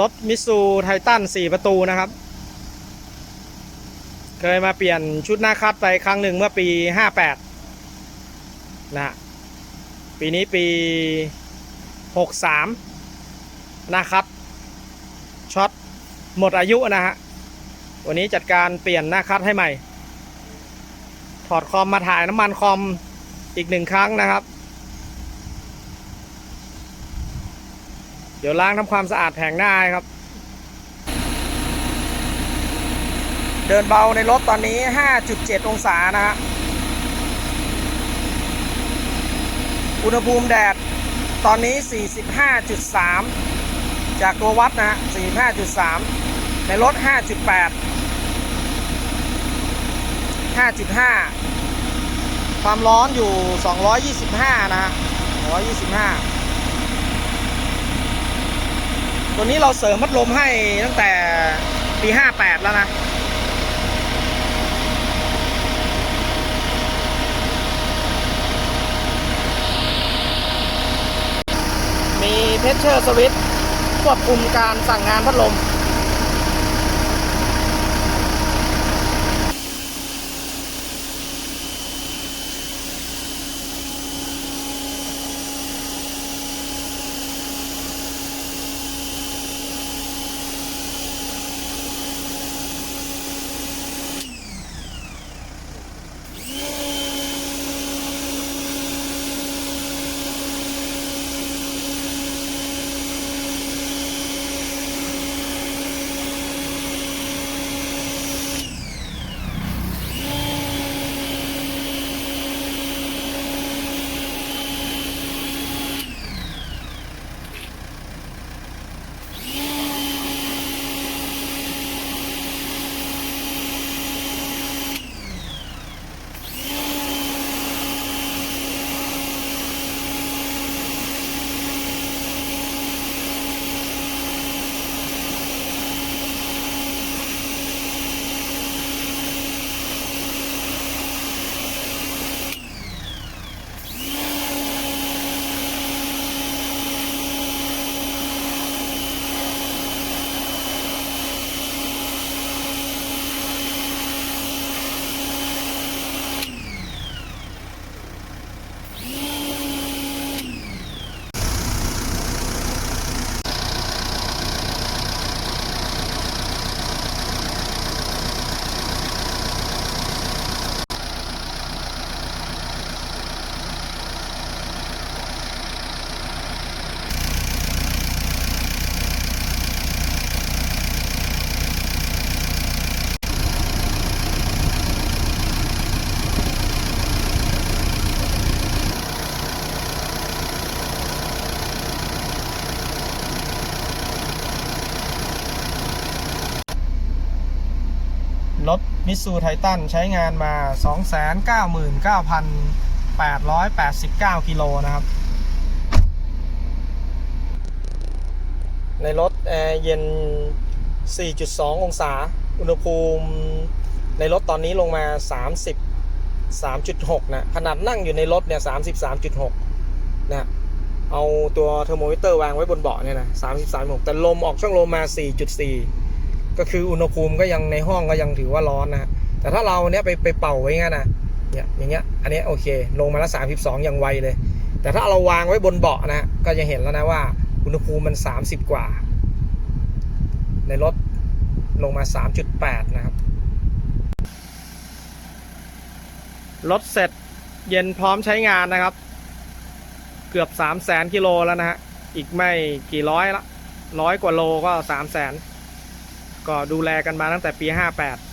รถมิสูไททัน4 ประตูนะครับ เคยมาเปลี่ยนชุดหน้าคัดไปครั้งหนึ่งเมื่อปี 58นะฮะปีนี้ปี 63 หน้าคัดช็อตหมดอายุนะฮะ วันนี้จัดการเปลี่ยนหน้าคัดให้ใหม่ ถอดคอมมาถ่ายน้ำมันคอมอีกหนึ่งครั้งนะครับ เดี๋ยวล้างทำความสะอาดแผงหน้าครับ เดินเบาในรถตอนนี้ 5.7 องศานะฮะ อุณหภูมิแดดตอนนี้ 45.3 จากตัววัดนะฮะ 45.3 ในรถ 5.8 5.5 ความร้อนอยู่ 225 นะฮะ 225 ตัวนี้เราเสริมพัดลมให้ตั้งแต่ปี 58 แล้วนะมีเพชเชอร์สวิตควบคุมการสั่งงานพัดลม มิตซูไททันใช้งานมา 299,889 กิโลนะครับ ในรถแอร์เย็น 4.2 องศา อุณหภูมิ ในรถตอนนี้ลงมา 30 3.6 นะ ขนาดนั่งอยู่ในรถเนี่ย 33.6 นะ เอาตัวเทอร์โมมิเตอร์วางไว้บนเบาะเนี่ยนะ 33.6 แต่ลมออกช่องลมมา 4.4 ก็คืออุณหภูมิก็ยังในห้องก็ยังถือว่าร้อนนะแต่ถ้าเราเนี้ยไปไปเป่าไว้งั้นนะเนี่ยอย่างเงี้ยอันนี้โอเค ลงมาแล้ว32องย่างไวเลย แต่ถ้าเราวางไว้บนเบาะนะก็จะเห็นแล้วนะว่า อุณหภูมิมัน30กว่า ในรถลงมา3.8นะครับรถเสร็จเย็นพร้อมใช้งานนะครับ เกือบ3 0 0แสนกิโลแล้วนะฮะอีกไม่กี่ร้อยละร้อยกว่าโลก็3 0 0แสน ก็ดูแลกันมาตั้งแต่ปี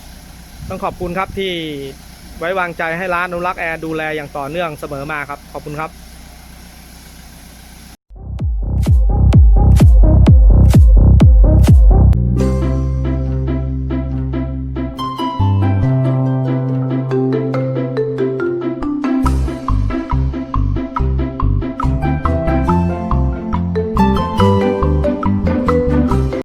58 ต้องขอบคุณครับที่ไว้วางใจให้ร้านอนุรักษ์แอร์ดูแลอย่างต่อเนื่องเสมอมาครับ ขอบคุณครับ